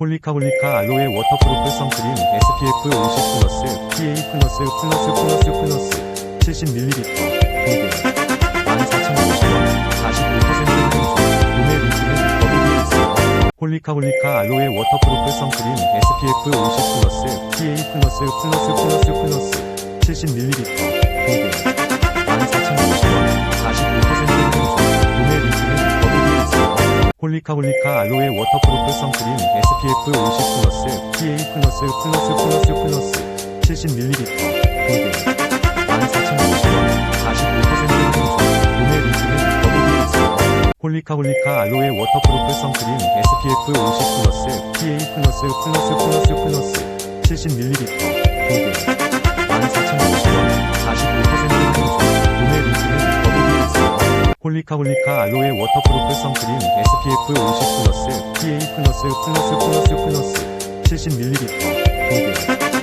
홀리카 홀리카 알로에 워터프루프 선크림 SPF 50 플러스 PA 플러스 플러스 플러스 플러스 70ml 공개 14,050원 45% 할인 구매 링크는 더보기에 있어요. 홀리카 홀리카 알로에 워터프루프 선크림 SPF 50 플러스 PA 플러스 플러스 플러스 플러스 70ml 공개 홀리카홀리카 알로에 워터프루프 선크림 SPF 50 플러스 PA 플러스 플러스 플러스 플러스 70ml 공개 14,050원 45% 할인 구매 링크는 더보기에 있어요. 홀리카홀리카 알로에 워터프루프 선크림 SPF 50 플러스 PA 플러스 플러스 플러스 플러스 70ml 공개 홀리카 홀리카 알로에 워터프루프 선크림 SPF 50 플러스 PA 플러스 플러스 플러스 플러스 70ml 공개